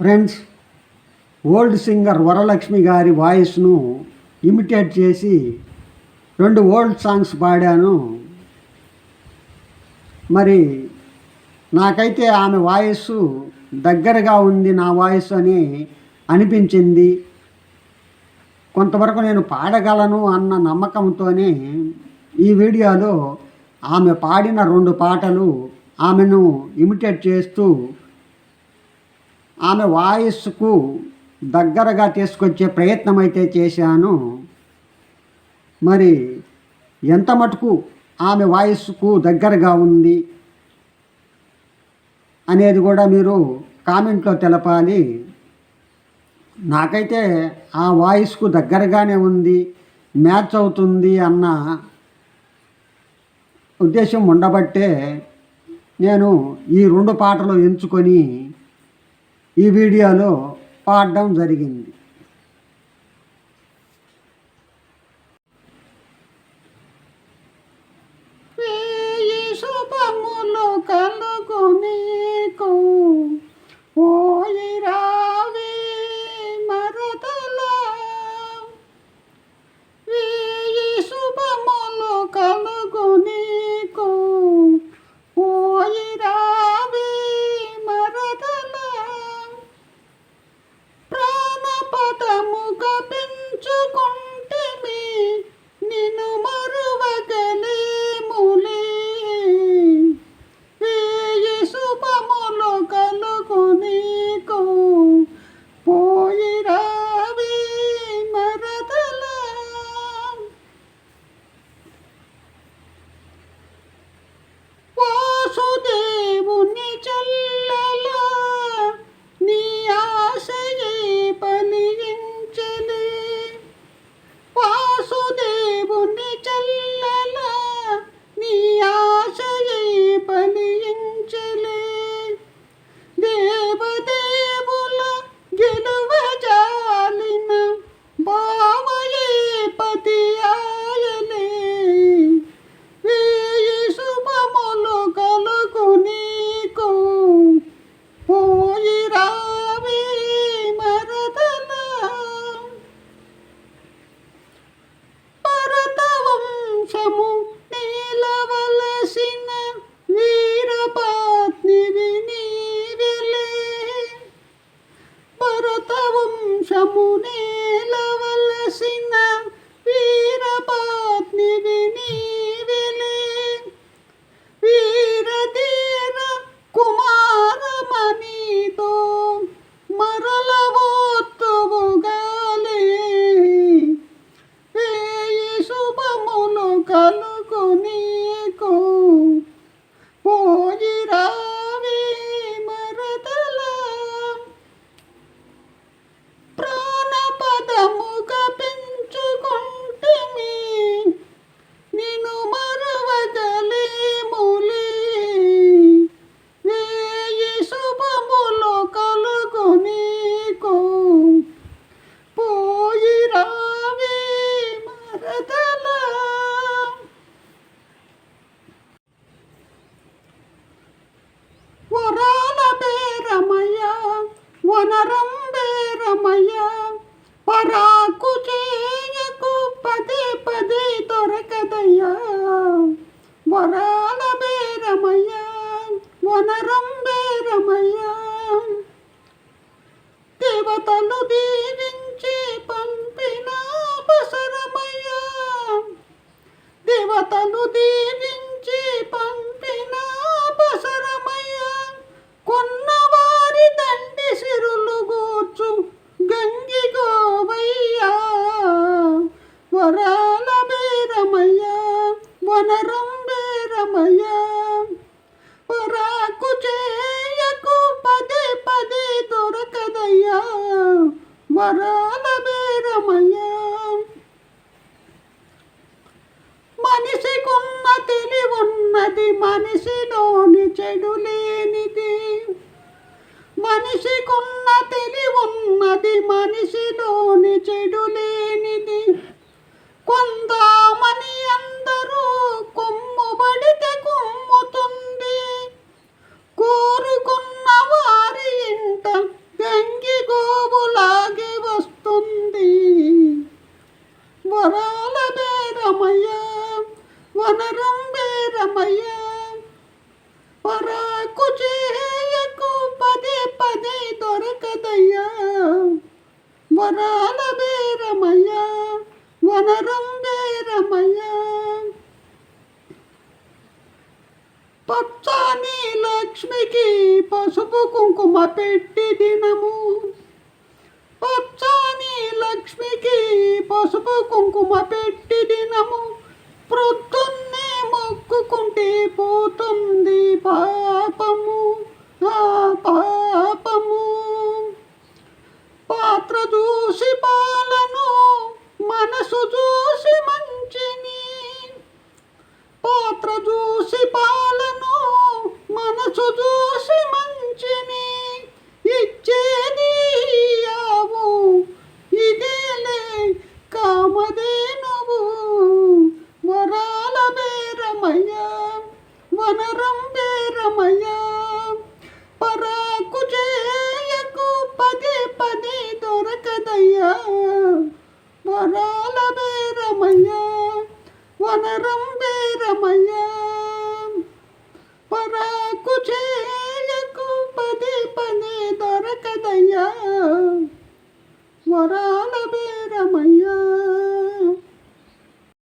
Friends old singer Varalakshmi గారి వాయిస్ను imitate చేసి రెండు ఓల్డ్ సాంగ్స్ పాడాను. మరి నాకైతే ఆమె వాయిస్ దగ్గరగా ఉంది నా వాయిస్ అని అనిపించింది. కొంతవరకు నేను పాడగలను అన్న నమ్మకంతోనే ఈ వీడియోలో ఆమె పాడిన రెండు పాటలు ఆమెను ఇమిటేట్ చేస్తూ ఆమె వాయిస్కు దగ్గరగా తీసుకొచ్చే ప్రయత్నం అయితే చేశాను. మరి ఎంత మటుకు ఆమె వాయిస్కు దగ్గరగా ఉంది అనేది కూడా మీరు కామెంట్లో తెలపాలి. నాకైతే ఆ వాయిస్కు దగ్గరగానే ఉంది మ్యాచ్ అవుతుంది అన్న ఉద్దేశం ఉండబట్టే నేను ఈ రెండు పాటలు ఎంచుకొని ఈ వీడియోలో పాడడం జరిగింది. కలుగుని কালো কোণে వనరం బేరమయ్య పరాకు చేయకు పదే పదే దొరకదయ్యా. వరాల బేరమయ్య వనరం వరాల వీరమయ్య వనరం వీరమయ్య వరాకు చేయకు పదే పదే దొరకదయ్యా వరాల వీరమయ్య మనిషికున్న తెలివున్నది మనిషిలోని చెడు లేనిది మనిషికున్న తెలివున్నది మనిషిలోని చెడు లేనిది కొందామని అందరూ కొమ్ముబడితే కొమ్ముతుంది. కోరుకున్న వారి ఇంట గంగి గోబులాగి వస్తుంది. వరాల బేరమయ్య వనరం బేరమయ్య వరాకు చేయకు పదే పదే దొరకదయ్యా. వరాల పచ్చని లక్ష్మికి పసుపు కుంకుమ పెట్టి దినము. పచ్చని లక్ష్మికి పసుపు కుంకుమ పెట్టి దినము. ప్రొద్దున్నే మొక్కుకుంటే పోతుంది పాపము. ఆ పాపము. పాత్ర చూసి పాలను మనసు చూసి మంచిని. పాత్ర చూసి పా